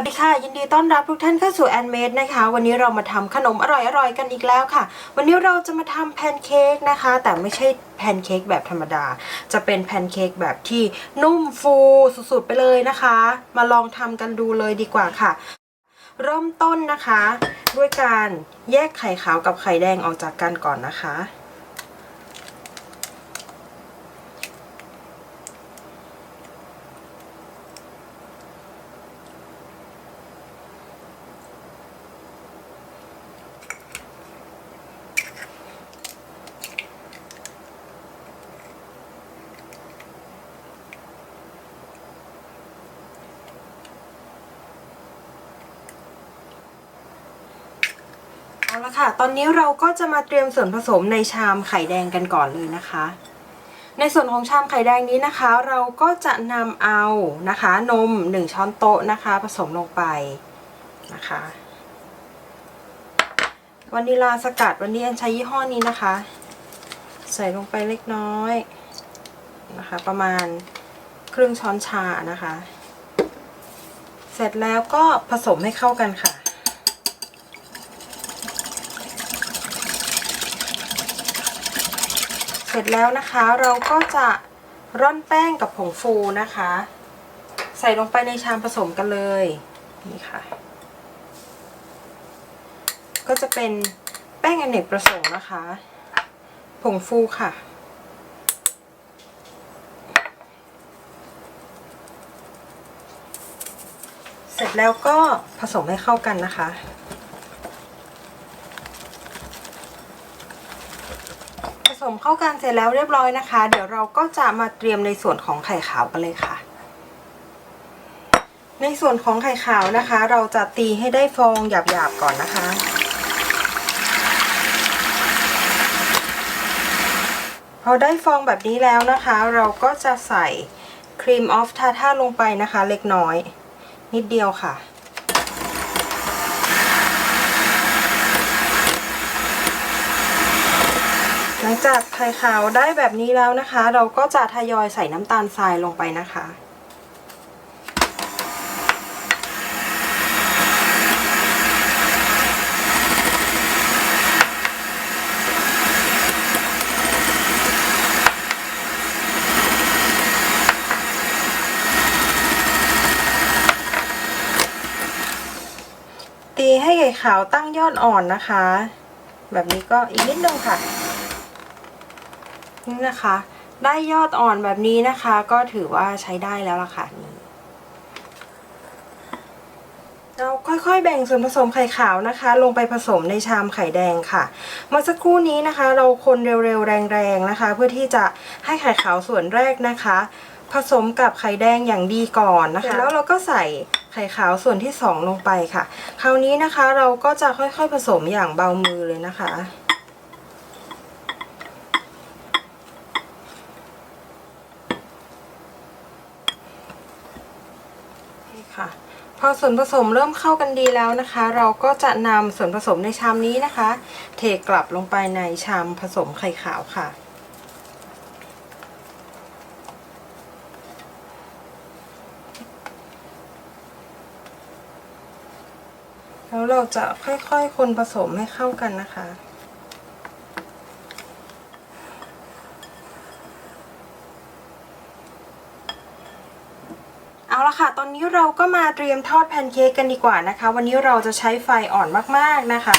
วัสดีค่ะ ยินดีต้อนรับทุกท่านเข้าสู่แอนเมดนะคะ วันนี้เรามาทำขนมอร่อยๆกันอีกแล้วค่ะ วันนี้เราจะมาทำแพนเค้กนะคะ แต่ไม่ใช่แพนเค้กแบบธรรมดา จะเป็นแพนเค้กแบบที่นุ่มฟูสุดๆไปเลยนะคะ มาลองทำกันดูเลยดีกว่าค่ะ เริ่มต้นนะคะ ด้วยการแยกไข่ขาวกับไข่แดงออกจากกันก่อนนะคะ ละค่ะ ตอนนี้เราก็จะมาเตรียมส่วนผสมในชามไข่แดงกันก่อนเลยนะคะ ในส่วนของชามไข่แดงนี้นะคะ เราก็จะนำเอานะคะ นม 1 ช้อนโต๊ะนะคะ ผสมลงไปนะคะวานิลาสกัดวันนี้อันใช้ยี่ห้อนี้นะคะ ใส่ลงไปเล็กน้อยนะคะ ประมาณครึ่งช้อนชานะคะ เสร็จแล้วก็ผสมให้เข้ากันค่ะ เส ร็จแล้วนะคะ เราก็จะร่อนแป้งกับผงฟูนะคะ ใส่ลงไปในชามผสมกันเลยนี่ค่ะ ก็จะเป็นแป้งอเนกประสงค์นะคะ ผงฟูค่ะเสร็จแล้วก็ผสมให้เข้ากันนะคะ สมเข้ากันเสร็จแล้วเรียบร้อยนะคะ เดี๋ยวเราก็จะมาเตรียมในส่วนของไข่ขาวกันเลยค่ะ ในส่วนของไข่ขาวนะคะ เราจะตีให้ได้ฟองหยาบๆก่อนนะคะพอได้ฟองแบบนี้แล้วนะคะ เราก็จะใส่ครีมออฟทาท่าลงไปนะคะ เล็กน้อย นิดเดียวค่ะ หลัง จากไข่ขาวได้แบบนี้แล้วนะคะ เราก็จะทยอยใส่น้ำตาลทรายลงไปนะคะตีให้ไข่ขาวตั้งยอดอ่อนนะคะ แบบนี้ก็อีกนิดนึงค่ะ นี่นะคะ ได้ยอดอ่อนแบบนี้นะคะ ก็ถือว่าใช้ได้แล้วล่ะค่ะนี่เราค่อยๆแบ่งส่วนผสมไข่ขาวนะคะ ลงไปผสมในชามไข่แดงค่ะเมื่อสักครู่นี้นะคะ เราคนเร็วๆแรงๆนะคะ เพื่อที่จะให้ไข่ขาวส่วนแรกนะคะ ผสมกับไข่แดงอย่างดีก่อนนะคะ แล้วเราก็ใส่ไข่ขาวส่วนที่สองลงไปค่ะ คราวนี้นะคะเราก็จะค่อยๆผสมอย่างเบามือเลยนะคะ ค่ะ พอส่วนผสมเริ่มเข้ากันดีแล้วนะคะ เราก็จะนำส่วนผสมในชามนี้นะคะ เทกลับลงไปในชามผสมไข่ขาวค่ะ แล้วเราจะค่อยๆคนผสมให้เข้ากันนะคะ เอาละค่ะ ตอนนี้เราก็มาเตรียมทอดแพนเค้กกันดีกว่านะคะ วันนี้เราจะใช้ไฟอ่อนมากๆนะคะ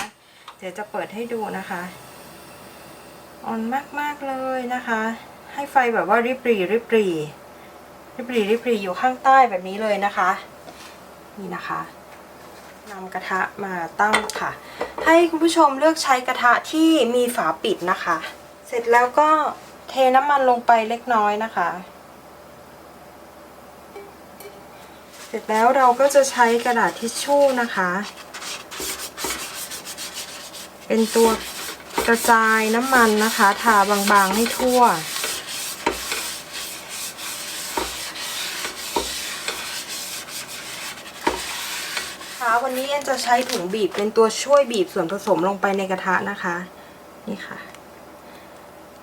เดี๋ยวจะเปิดให้ดูนะคะ อ่อนมากๆเลยนะคะ ให้ไฟแบบว่าริบรีริบรีริบรีริบรีอยู่ข้างใต้แบบนี้เลยนะคะ นี่นะคะนำกระทะมาตั้งค่ะ ให้คุณผู้ชมเลือกใช้กระทะที่มีฝาปิดนะคะ เสร็จแล้วก็เทน้ำมันลงไปเล็กน้อยนะคะ เสร็จแล้วเราก็จะใช้กระดาษทิชชู่นะคะ เป็นตัวกระจายน้ำมันนะคะ ทาบางๆให้ทั่ว ค่ะวันนี้แอนจะใช้ถุงบีบเป็นตัวช่วยบีบส่วนผสมลงไปในกระทะนะคะ นี่ค่ะ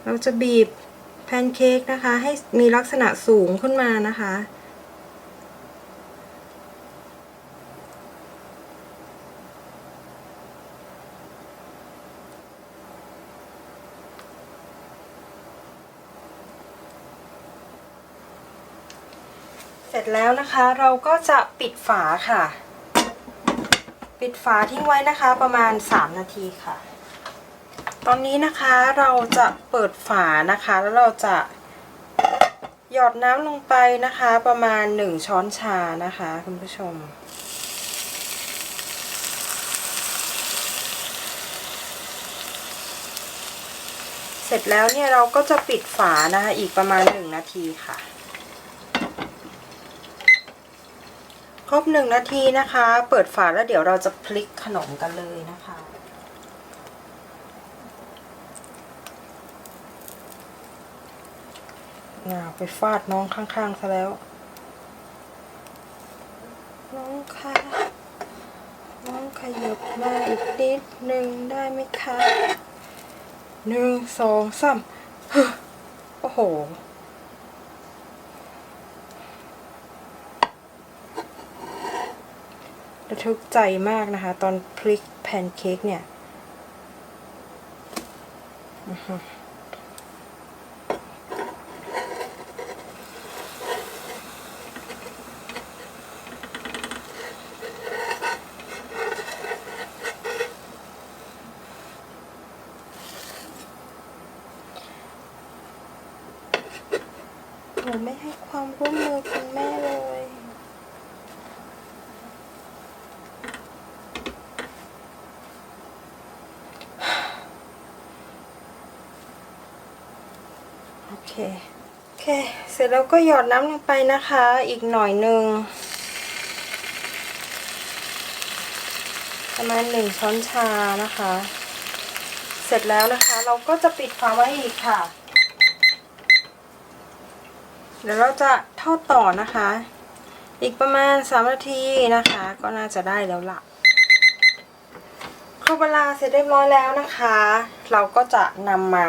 เราจะบีบแพนเค้กนะคะ ให้มีลักษณะสูงขึ้นมานะคะ ร็จแล้วนะคะเราก็จะปิดฝาค่ะ ปิดฝาทิ้งไว้นะคะประมาณ 3 นาทีค่ะ ตอนนี้นะคะเราจะเปิดฝานะคะ แล้วเราจะหยอดน้ำลงไปนะคะประมาณ 1 ช้อนชานะคะคุณผู้ชมเสร็จแล้วเนี่ยเราก็จะปิดฝานะคะอีกประมาณ 1 นาทีค่ะ ครบหนึ่งนาทีนะคะ เปิดฝาแล้วเดี๋ยวเราจะพลิกขนมกันเลยนะคะ น่าไปฟาดน้องข้างๆซะแล้ว น้องคะน้องขยับมาอีกนิดหนึ่งได้ไหมคะหนึ่งสองสามฮึโอ้โห ระทึกใจมากนะคะ ตอนพลิกแพนเค้กเนี่ยอื้อหือหนูไม่ให้ความร่วมมือคุณแม่เลย โอเคโอเค เสร็จแล้วก็หยอดน้ำลงไปนะคะ อีกหน่อยหนึ่งประมาณหนึ่งช้อนชานะคะ เสร็จแล้วนะคะ เราก็จะปิดฝาไว้อีกค่ะ เดี๋ยวเราจะทอดต่อนะคะ อีกประมาณสามนาทีนะคะ ก็น่าจะได้แล้วล่ะครบเวลาเสร็จเรียบร้อยแล้วนะคะ เราก็จะนำมา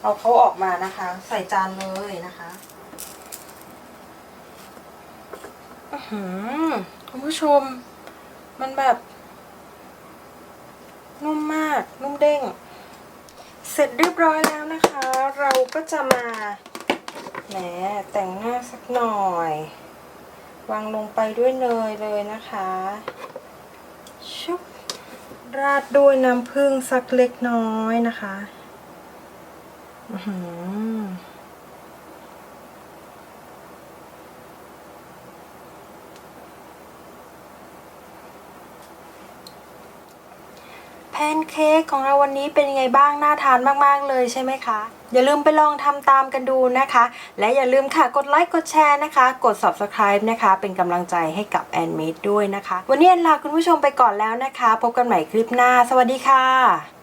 เอาเขาออกมานะคะ ใส่จานเลยนะคะอือหือคุณผู้ชม มันแบบ นุ่มมาก นุ่มเด้ง เสร็จเรียบร้อยแล้วนะคะ เราก็จะมาแหมแต่งหน้าสักหน่อย วางลงไปด้วยเนยเลยนะคะ ชุบราดด้วยน้ำผึ้งสักเล็กน้อยนะคะ แพนเค้กของเราวันนี้เป็นยังไงบ้าง น่าทานมาก ๆ เลยใช่ไหมคะ อย่าลืมไปลองทำตามกันดูนะคะ และอย่าลืมค่ะ กดไลค์ กดแชร์นะคะ กด subscribe นะคะ เป็นกำลังใจให้กับแอนเมดด้วยนะคะ วันนี้แอนลาคุณผู้ชมไปก่อนแล้วนะคะ พบกันใหม่คลิปหน้า สวัสดีค่ะ